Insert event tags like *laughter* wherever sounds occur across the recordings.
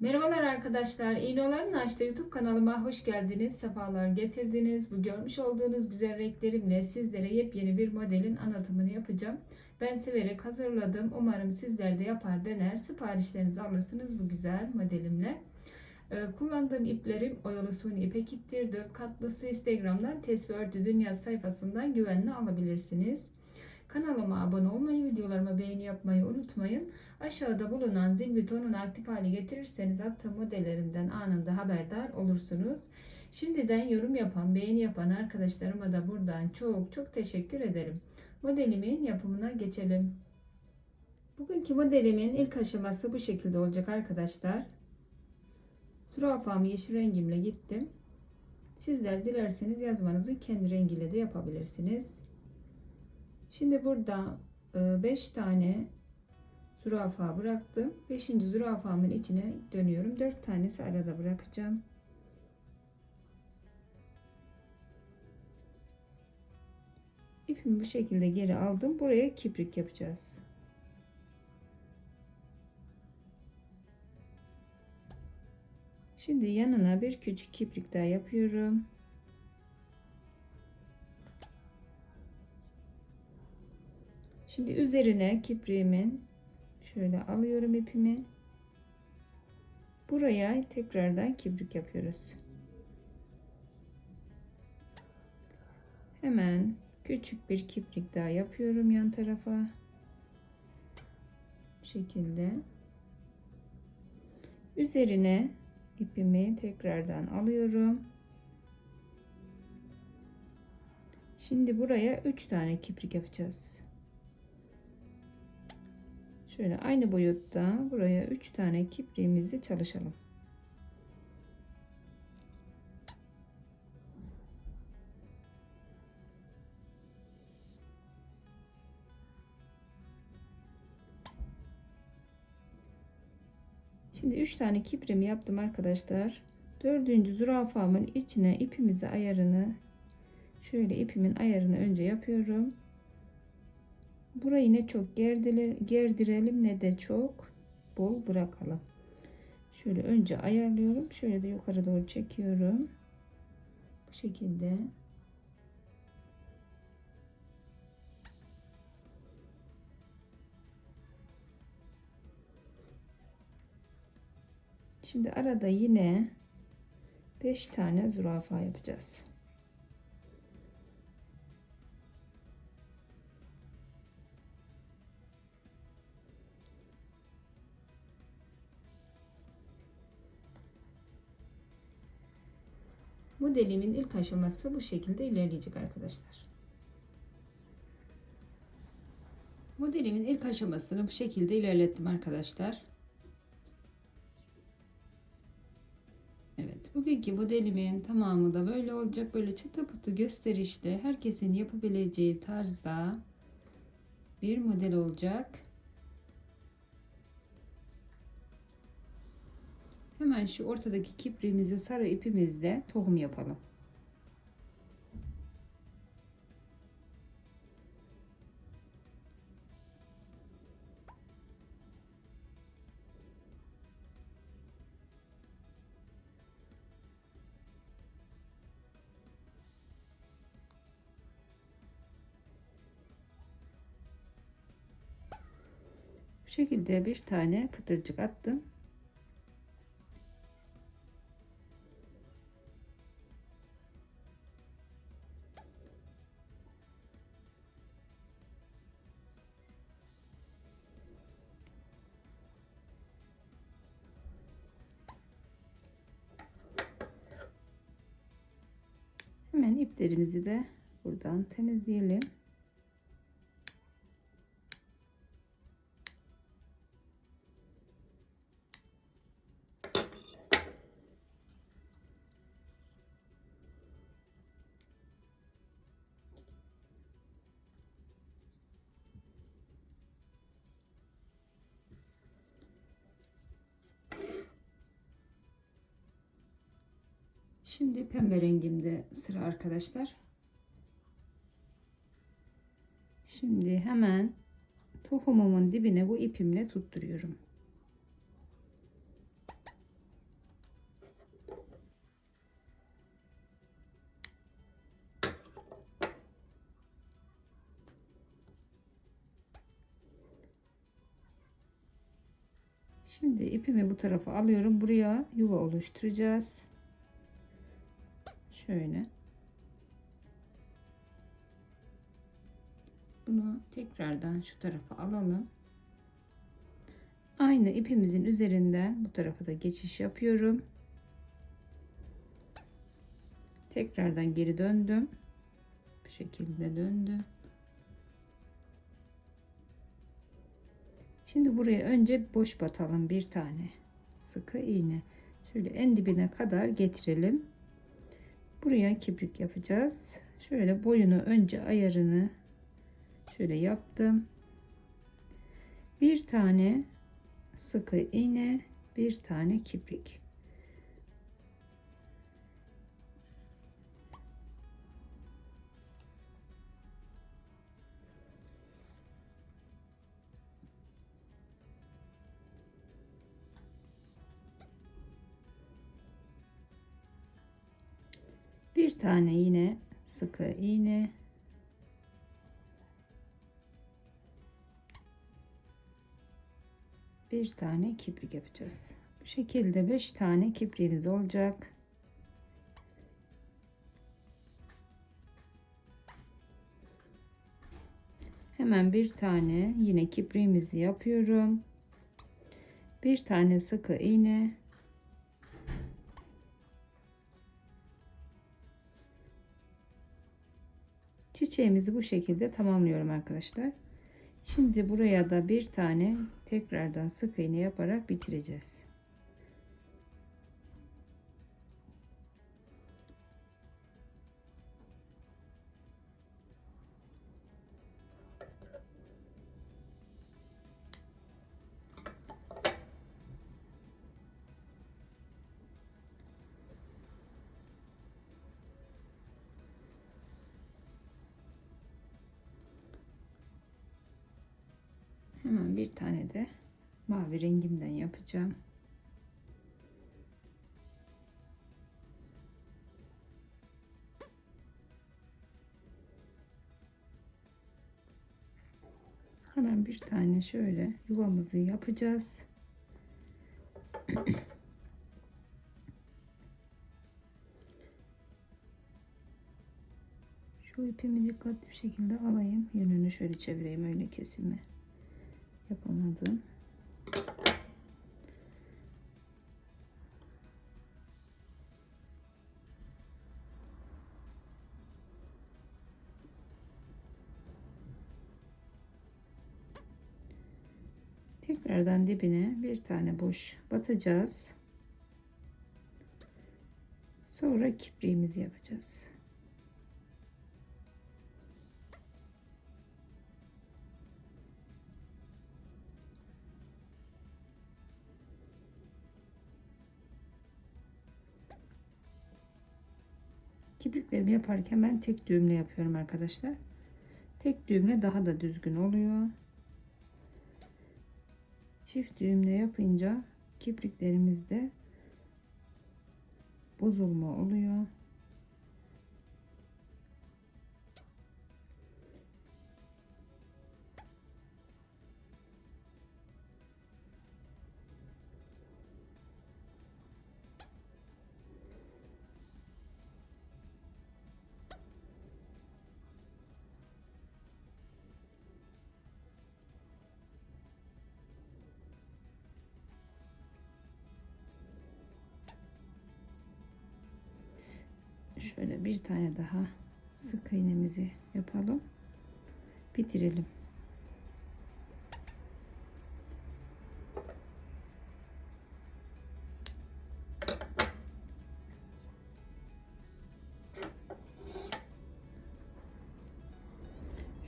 Merhabalar arkadaşlar. İğnoların Açtığı YouTube kanalıma hoş geldiniz. Sefalar getirdiniz. Bu görmüş olduğunuz güzel renklerimle sizlere yepyeni bir modelin anlatımını yapacağım. Ben severek hazırladım. Umarım sizler de yapar dener. Siparişlerinizi alırsınız bu güzel modelimle. Ee, Kullandığım iplerim oyalı suni ipek iptir. 4 katlısı Instagram'dan Tesbih Örtü Dünya sayfasından güvenle alabilirsiniz. Kanalıma abone olmayı, videolarıma beğeni yapmayı unutmayın. Aşağıda bulunan zil butonunu aktif hale getirirseniz attığım modellerimden anında haberdar olursunuz. Şimdiden yorum yapan, beğeni yapan arkadaşlarıma da buradan çok çok teşekkür ederim. Modelimin yapımına geçelim. Bugünkü modelimin ilk aşaması bu şekilde olacak arkadaşlar. Zürafamı yeşil rengimle gittim. Sizler dilerseniz yazmanızı kendi rengiyle de yapabilirsiniz. Şimdi burada 5 tane zürafa bıraktım. 5. zürafamın içine dönüyorum. 4 tanesi arada bırakacağım. İpimi bu şekilde geri aldım. Buraya kiprik yapacağız. Şimdi yanına bir küçük kiprik daha yapıyorum. Şimdi üzerine kipriğimin şöyle alıyorum ipimi. Buraya tekrardan kibrik yapıyoruz. Hemen küçük bir kiprik daha yapıyorum yan tarafa. Bu şekilde. Üzerine ipimi tekrardan alıyorum. Şimdi buraya 3 tane kiprik yapacağız. Şöyle aynı boyutta buraya 3 tane kipriğimizi çalışalım. Şimdi 3 tane kiprimi yaptım arkadaşlar. Dördüncü zürafamın içine ipimizi ayarını şöyle ipimin ayarını önce yapıyorum. Burayı ne çok gerdirelim ne de çok bol bırakalım. Şöyle önce ayarlıyorum. Şöyle de yukarı doğru çekiyorum. Bu şekilde. Şimdi arada yine 5 tane zürafa yapacağız. Modelimin ilk aşaması bu şekilde ilerleyecek arkadaşlar. Modelimin ilk aşamasını bu şekilde ilerlettim arkadaşlar. Evet, bugünkü modelimin tamamı da böyle olacak. Böyle çıtı pıtı gösterişli, herkesin yapabileceği tarzda bir model olacak. Hemen şu ortadaki kipriğimizi sarı ipimizle tohum yapalım. Bu şekilde bir tane pıtırcık attım. İplerimizi de buradan temizleyelim. Şimdi pembe rengimde sıra arkadaşlar. Şimdi hemen tohumumun dibine bu ipimle tutturuyorum. Şimdi ipimi bu tarafa alıyorum. Buraya yuva oluşturacağız. Şöyle. Bunu tekrardan şu tarafa alalım. Aynı ipimizin üzerinden bu tarafa da geçiş yapıyorum. Tekrardan geri döndüm. Bu şekilde döndüm. Şimdi buraya önce boş batalım bir tane sıkı iğne. Şöyle en dibine kadar getirelim. Buraya kiprik yapacağız. Şöyle boyunu önce ayarını şöyle yaptım. Bir tane sıkı iğne, bir tane kiprik. Bir tane yine sıkı iğne. Bir tane kiprik yapacağız. Bu şekilde 5 tane kipriğimiz olacak. Hemen bir tane yine kipriğimizi yapıyorum. Bir tane sıkı iğne. Çiçeğimizi bu şekilde tamamlıyorum arkadaşlar. Şimdi buraya da bir tane tekrardan sık iğne yaparak bitireceğiz. Hemen bir tane de mavi rengimden yapacağım. Hemen bir tane şöyle yuvamızı yapacağız. Şu ipimi dikkatli bir şekilde alayım. Yönünü şöyle çevireyim öyle kesimi yapamadım. Tekrardan dibine bir tane boş batacağız. Sonra kipriğimizi yapacağız. Kipriklerimi yaparken ben tek düğümle yapıyorum arkadaşlar. Tek düğümle daha da düzgün oluyor. Çift düğümle yapınca kipriklerimizde bozulma oluyor. Şöyle bir tane daha sık iğnemizi yapalım. Bitirelim.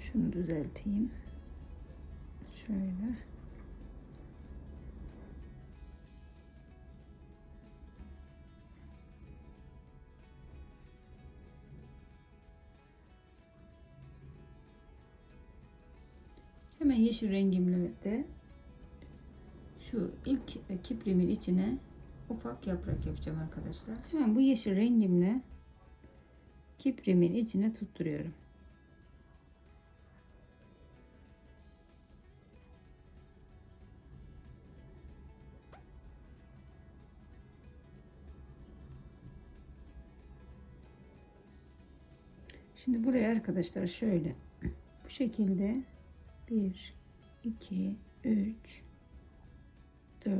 Şunu düzelteyim. Şöyle. yeşil rengimle de şu ilk kiprimin içine ufak yaprak yapacağım arkadaşlar. Hemen bu yeşil rengimle kiprimin içine tutturuyorum. Şimdi buraya arkadaşlar şöyle *clears throat* bu şekilde bir 2 3 4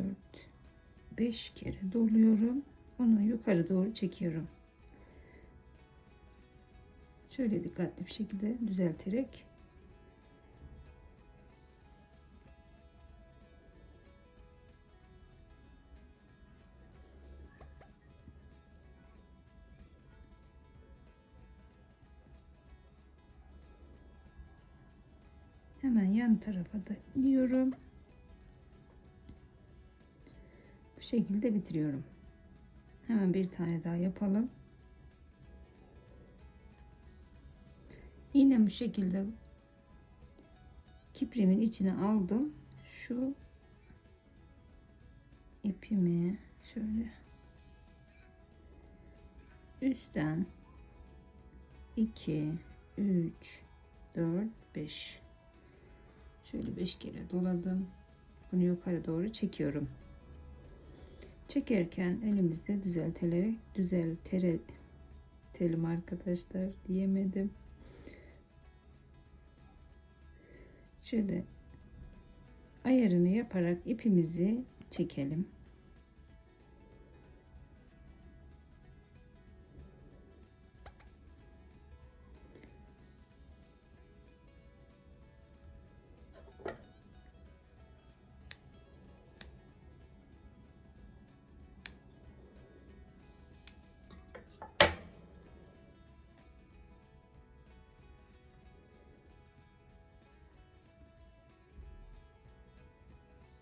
5 kere doluyorum. Onu yukarı doğru çekiyorum. Şöyle dikkatli bir şekilde düzelterek yan tarafa da iniyorum. Bu şekilde bitiriyorum. Hemen bir tane daha yapalım. Yine bu şekilde kiprimin içine aldım. Şu ipimi şöyle üstten 2 3 4 5 Şöyle 5 kere doladım. Bunu yukarı doğru çekiyorum. Çekerken elimizde düzelterek düzeltelim arkadaşlar diyemedim. Şöyle ayarını yaparak ipimizi çekelim.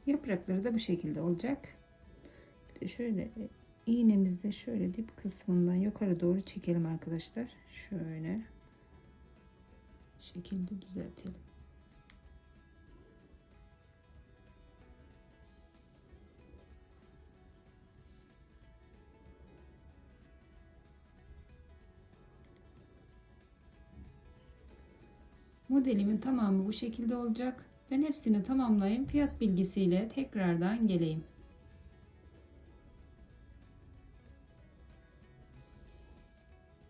Yaprakları da bu şekilde olacak. Bir de şöyle iğnemizde şöyle dip kısmından yukarı doğru çekelim arkadaşlar. Şöyle şekilde düzeltelim. Modelimin tamamı bu şekilde olacak. Ben hepsini tamamlayayım. Fiyat bilgisiyle tekrardan geleyim.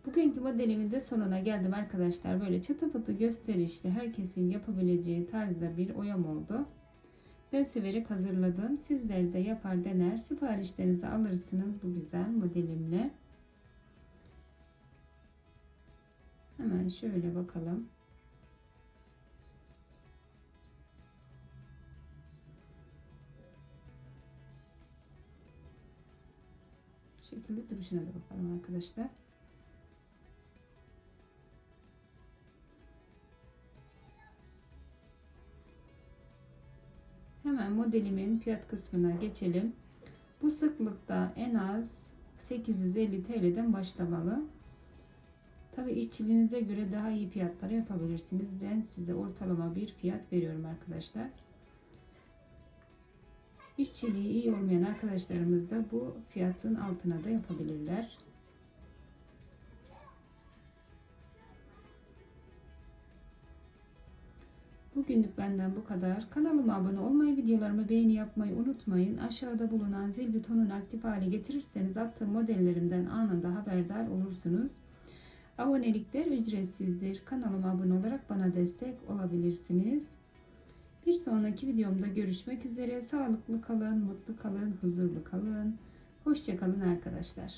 Bugünkü modelimin de sonuna geldim arkadaşlar. Böyle çıtı pıtı gösterişli herkesin yapabileceği tarzda bir oyam oldu. Ben severek hazırladım. Sizler de yapar dener siparişlerinizi alırsınız bu güzel modelimle. Hemen şöyle bakalım. Şekilde duruşuna da bakalım arkadaşlar. Hemen modelimin fiyat kısmına geçelim. Bu sıklıkta en az 850 TL'den başlamalı. Tabi işçiliğinize göre daha iyi fiyatları yapabilirsiniz. Ben size ortalama bir fiyat veriyorum arkadaşlar. İşçiliği iyi olmayan arkadaşlarımız da bu fiyatın altına da yapabilirler. Bugünlük benden bu kadar. Kanalıma abone olmayı, videolarımı beğeni yapmayı unutmayın. Aşağıda bulunan zil butonunu aktif hale getirirseniz attığım modellerimden anında haberdar olursunuz. Abonelikler ücretsizdir. Kanalıma abone olarak bana destek olabilirsiniz. Bir sonraki videomda görüşmek üzere. Sağlıklı kalın, mutlu kalın, huzurlu kalın. Hoşçakalın arkadaşlar.